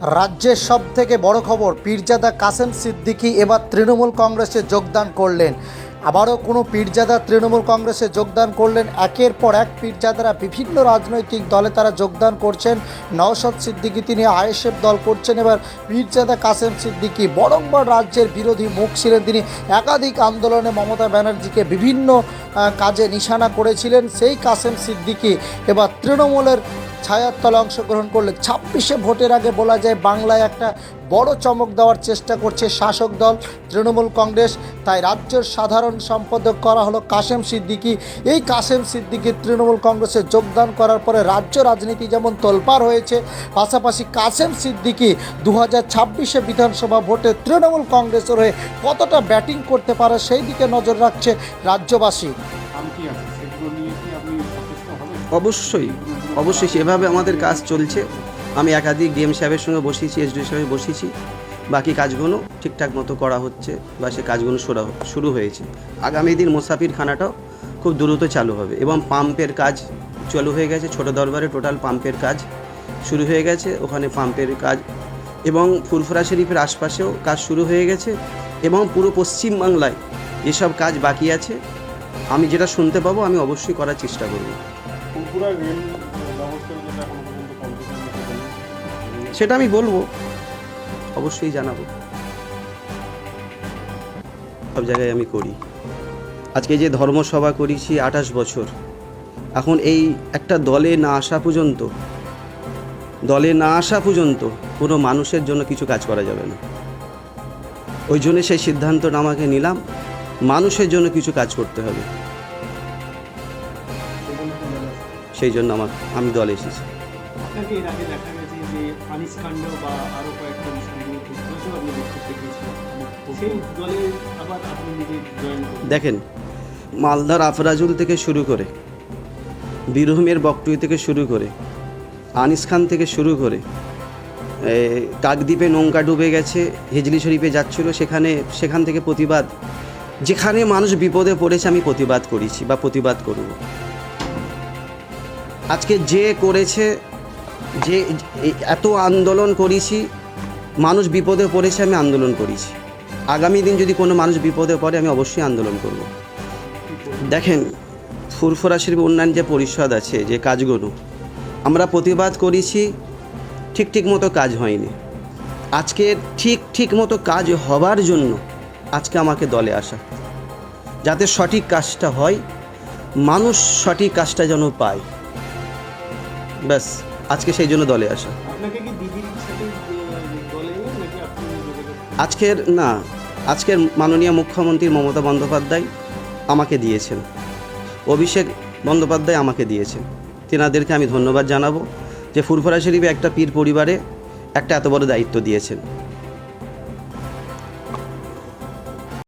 রাজ্যের সব থেকে বড় খবর, পীরজাদা কাসেম সিদ্দিকী এবার তৃণমূল কংগ্রেসে যোগদান করলেন। আবারও কোনো পীরজাদা তৃণমূল কংগ্রেসে যোগদান করলেন। একের পর এক পীরজাদারা বিভিন্ন রাজনৈতিক দলে তারা যোগদান করছেন। নওশাদ সিদ্দিকী তিনি আইএসএফ দল করছেন। এবার পীরজাদা কাসেম সিদ্দিকী বরংবার রাজ্যের বিরোধী মুখ ছিলেন তিনি। একাধিক আন্দোলনে মমতা ব্যানার্জিকে বিভিন্ন কাজে নিশানা করেছিলেন। সেই কাসেম সিদ্দিকী এবার তৃণমূলের ছায়ার তলে অংশগ্রহণ করলে ছাব্বিশে ভোটের আগে বলা যায় বাংলায় একটা বড় চমক দেওয়ার চেষ্টা করছে শাসক দল তৃণমূল কংগ্রেস। তাই রাজ্যের সাধারণ সম্পাদক করা হলো কাসেম সিদ্দিকী। এই কাসেম সিদ্দিকী তৃণমূল কংগ্রেসে যোগদান করার পরে রাজ্য রাজনীতি যেমন তোলপাড় হয়েছে পাশাপাশি কাসেম সিদ্দিকী দু হাজার ছাব্বিশে বিধানসভা ভোটে তৃণমূল কংগ্রেসের হয়ে কতটা ব্যাটিং করতে পারে সেই দিকে নজর রাখছে রাজ্যবাসী। নাম কি আছে? সেগুলো নিয়ে কি আপনি সচেষ্ট হবেন? অবশ্যই। অবশ্যই সেভাবে আমাদের কাজ চলছে। আমি একাধিক ডিএম সাহেবের সঙ্গে বসিয়েছি এসডি সাহেব বসিয়েছি বাকি কাজগুলো ঠিকঠাক মতো করা হচ্ছে বা সে কাজগুলো শুরু হয়েছে। আগামী দিন মুসাফির খানাটাও খুব দ্রুত চালু হবে এবং পাম্পের কাজ চালু হয়ে গেছে। ছোট দরবারে টোটাল পাম্পের কাজ শুরু হয়ে গেছে, ওখানে পাম্পের কাজ এবং ফুরফুরা শরীফের আশপাশেও কাজ শুরু হয়ে গেছে এবং পুরো পশ্চিমবাংলায় যেসব কাজ বাকি আছে। আমি যেটা শুনতে পাবো, আমি অবশ্যই করার চেষ্টা করব। ফুলপুরা রেল সেটা আমি বলব। অবশ্যই জানাব। সব জায়গায় আমি করি। আজকে যে ধর্মসভা করেছি আঠাশ বছর, এখন এই একটা দলে না আসা পর্যন্ত, দলে না আসা পর্যন্ত কোনো মানুষের জন্য কিছু কাজ করা যাবে না। ওই জন্য সেই সিদ্ধান্তটা আমাকে নিলাম, মানুষের জন্য কিছু কাজ করতে হবে। সেই জন্য আমার আমি দলে এসেছি। আপনাকে এর আগে দেখা গেছে যে আনিস কাণ্ড বা কয়েকটা আপনি সেই দলে আবার আপনি নিজে জয়েন দেখেন মালদার আফরাজুল থেকে শুরু করে, বীরভূমের বকটুই থেকে শুরু করে, আনিস খান থেকে শুরু করে কাকদ্বীপে নৌকা ডুবে গেছে, হেজলি শরীফে যাচ্ছিল, সেখানে, সেখান থেকে প্রতিবাদ। যেখানে মানুষ বিপদে পড়েছে, আমি প্রতিবাদ করেছি বা প্রতিবাদ করব। আজকে যে করেছে যে এত আন্দোলন করেছি, মানুষ বিপদে পড়েছে, আমি আন্দোলন করেছি। আগামী দিন যদি কোনো মানুষ বিপদে পড়ে, আমি অবশ্যই আন্দোলন করব। দেখেন, ফুরফুরা উন্নয়ন যে পরিষদ আছে, যে কাজগুলো, আমরা প্রতিবাদ করেছি, ঠিক ঠিক মতো কাজ হয়নি। আজকে ঠিক ঠিক মতো কাজ হবার জন্য আজকে আমাকে দলে আসা। যাতে সঠিক কাজটা হয়, মানুষ সঠিক কাজটা যেন পায়। ব্যাস। আজকে সেই জন্য দলে আসা। আজকের না আজকের মাননীয় মুখ্যমন্ত্রী মমতা বন্দ্যোপাধ্যায় আমাকে দিয়েছেন। অভিষেক বন্দ্যোপাধ্যায় আমাকে দিয়েছেন। তেনাদেরকে আমি ধন্যবাদ জানাব যে ফুরফুরা শরীফে একটা পীর পরিবারে একটা এত বড় দায়িত্ব দিয়েছেন।